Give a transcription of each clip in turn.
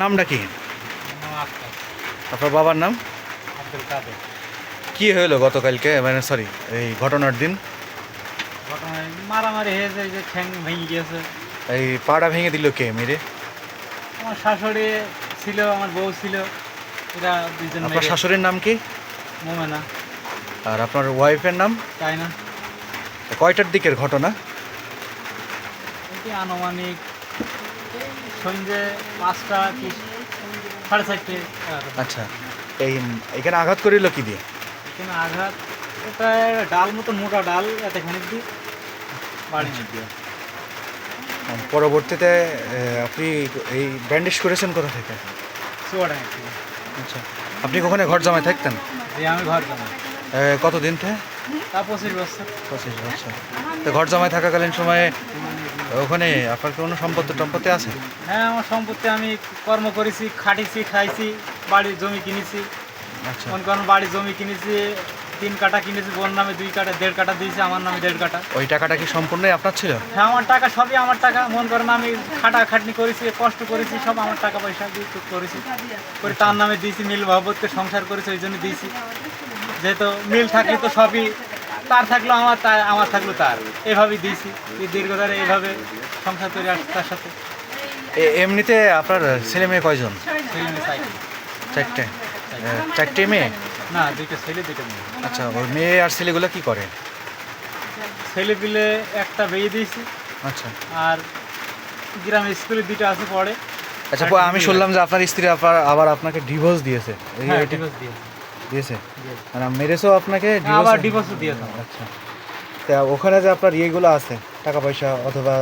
নামটা কি? আপনার বাবার নাম? আব্দুল কাদের। কি হলো গতকালকে? মানে সরি এই ঘটনার দিন? ঘটনায় মারামারি হয়েছে এই যে ঠ্যাং ভেঙে গিয়েছে। এই পাড়া ভেঙে দিল কে মেরে? আমার শাশুড়ি ছিল আমার বউ ছিল এরা দুইজন আপনার শাশুড়ির নাম কি? মোমেনা। আর আপনার ওয়াইফের নাম? তাই না কয়টার দিকের ঘটনা? এটি আনুমানিক সন্ধ্যে পাঁচটা কি? সাড়ে চারটে আচ্ছা এই এখানে আঘাত করিল কি দিয়ে? এখানে আঘাত এটা ডাল মতো মোটা ডাল এত খানিক দিয়ে বাড়ি দিয়ে পরবর্তীতে আপনি এই ব্যান্ডেজ করেছেন কোথা থেকে? আচ্ছা আপনি কখনো ঘর জামায় থাকতেন? আমি ঘর এ, কতদিন থেকে? তা পঁচিশ বছর। পঁচিশ বছর। তো ঘর জামায় থাকাকালীন সময়ে ওখানে আপনার কোনো সম্পত্তি টম্পত্তি আছে? হ্যাঁ আমার সম্পত্তি আমি কর্ম করেছি খাটিছি খাইছি বাড়ির জমি কিনেছি। আচ্ছা। মনে করেন বাড়ির জমি কিনেছি তিন কাটা কিনেছি বোন নামে দুই কাটা দেড় কাটা দিয়েছি আমার নামে দেড় কাটা ওই টাকাটা কি সম্পূর্ণই আপনার ছিল? হ্যাঁ আমার টাকা সবই আমার টাকা। মন করেন আমি খাটা খাটনি করেছি কষ্ট করেছি সব আমার টাকা পয়সা দিয়ে করেছি। করে তার নামে দিয়েছি মিল ভাবতকে সংসার করেছি ওই জন্য দিয়েছি। যেহেতু মিল থাকলে তো সবই তার থাকল আমার তার আমার থাকল তার। এভাবেই দিয়েছি। এই দীর্ঘধারে এইভাবে সংসার তৈরি আসছি তার সাথে। এমনিতে আপনার ছেলে মেয়ে কয়জন? ছেলে মেয়ে চারটে। চারটে। মেয়ে? না দুইটা ছেলে দুইটা মেয়ে। আচ্ছা ওই মেয়ে আর ছেলেগুলো কি করে? ছেলে পিলে একটা বিয়ে দিয়েছি। আচ্ছা। আর গ্রামে স্কুলে দুইটা আছে পড়ে। আচ্ছা আমি শুনলাম যে আপনার স্ত্রী আবার আবার আপনাকে ডিভোর্স দিয়েছে। এই হ্যাঁ ডিভোর্স দিয়ে দিয়েছে। মানে মেরেছেও আপনাকে আবার ডিভোর্সও দিয়েছে। আচ্ছা। তা ওখানে যে আপনার ইয়েগুলো আছে টাকা পয়সা অথবা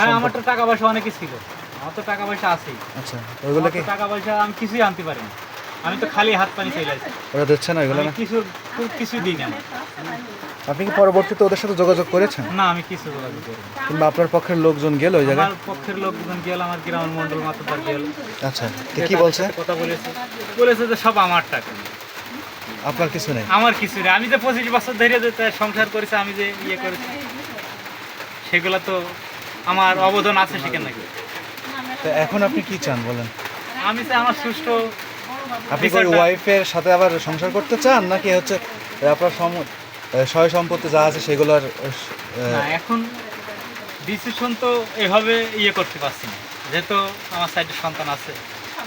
হ্যাঁ আমার তো টাকা পয়সা অনেকই ছিল। আমার তো টাকা পয়সা আছেই। আচ্ছা ওইগুলো কি টাকা পয়সা আমি কিছুই আনতে পারিনি। আমি তো খালি হাত পানি চলে আসি। ওরা দিচ্ছে না ওইগুলো না? কিছু কিছু দিই না আপনি কি পরবর্তীতে ওদের সাথে যোগাযোগ করেছেন? না আমি কিছু যোগাযোগ করিনি। কিংবা আপনার পক্ষের লোকজন গেল ওই জায়গায়? আমার পক্ষের লোকজন গেল আমার গ্রামের মন্ডল মাতার গেল। আচ্ছা কি বলছে? কথা বলেছে। বলেছে যে সব আমার টাকা। আপনার কিছু নেই? আমার কিছু নেই। আমি যে পঁচিশ বছর ধরে যে সংসার করেছি আমি যে ইয়ে করেছি সেগুলো তো আমার অবদান আছে সেখানে নাকি। তো এখন আপনি কি চান বলেন? আমি চাই আমার সুষ্ঠু আপনি কি ওয়াইফের সাথে আবার সংসার করতে চান নাকি হচ্ছে আপনার সম সয় সম্পত্তি যা আছে সেগুলোর এখন ডিসিশন তো এভাবে ইয়ে করতে পারছি না। যেহেতু আমার সাইডে সন্তান আছে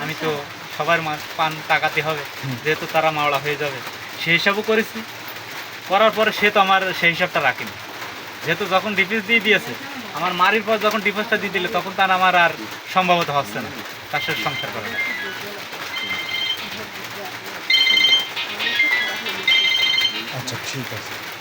আমি তো সবার মা- পান টাকাতে হবে যেহেতু তারা মাওড়া হয়ে যাবে। সেই হিসাবও করেছি। করার পরে সে তো আমার সেই হিসাবটা রাখেনি। যেহেতু যখন ডিফেন্স দিয়ে দিয়েছে আমার মারির পর যখন ডিফেন্সটা দিয়ে দিলে তখন তার আমার আর সম্ভবত হচ্ছে না। তার সাথে সংসার করে না আচ্ছা ঠিক আছে।